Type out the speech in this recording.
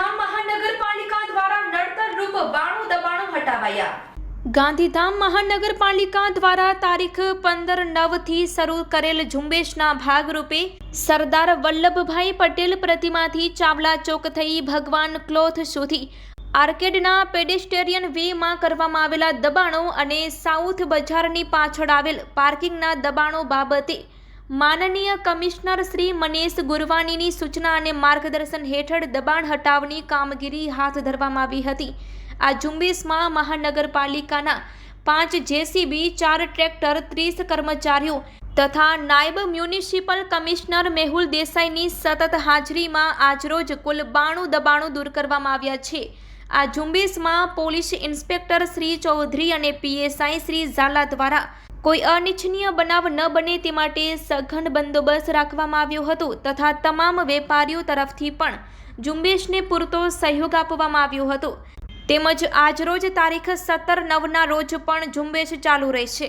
ગાંધીધામ મહાનગરપાલિકા દ્વારા નડતર રૂપ બાણું દબાણું હટાવાયા. ગાંધીધામ મહાનગરપાલિકા દ્વારા તારીખ પંદર નવથી શરૂ કરેલ ઝુંબેશના ભાગરૂપે સરદાર વલ્લભભાઈ પટેલ પ્રતિમાથી ચાવલા ચોક થઈ ભગવાન ક્લોથ સુધી આર્કેડના પેડેસ્ટેરિયન વેમાં કરવામાં આવેલા દબાણો અને સાઉથ બજારની પાછળ આવેલ પાર્કિંગના દબાણો બાબતે માનનીય કમિશનર શ્રી મનીષ ગુરવાનીની સૂચના અને માર્ગદર્શન હેઠળ દબાણ હટાવની કામગીરી હાથ ધરવામાં આવી હતી. આ ઝુંબેશમાં મહાનગરપાલિકાના પાંચ જેસીબી, ચાર ટ્રેક્ટર, ત્રીસ કર્મચારીઓ તથા નાયબ મ્યુનિસિપલ કમિશનર મેહુલ દેસાઈની સતત હાજરીમાં આજરોજ કુલ બાણું દબાણો દૂર કરવામાં આવ્યા છે. આ ઝુંબેશમાં પોલીસ ઇન્સ્પેક્ટર શ્રી ચૌધરી અને પીએસઆઈ શ્રી ઝાલા દ્વારા કોઈ અનિચ્છનીય બનાવ ન બને તે માટે સઘન બંદોબસ્ત રાખવામાં આવ્યો હતો તથા તમામ વેપારીઓ તરફથી પણ ઝુંબેશને પૂરતો સહયોગ આપવામાં આવ્યો હતો. તેમજ આજરોજ તારીખ સત્તર નવના રોજ પણ ઝુંબેશ ચાલુ રહેશે.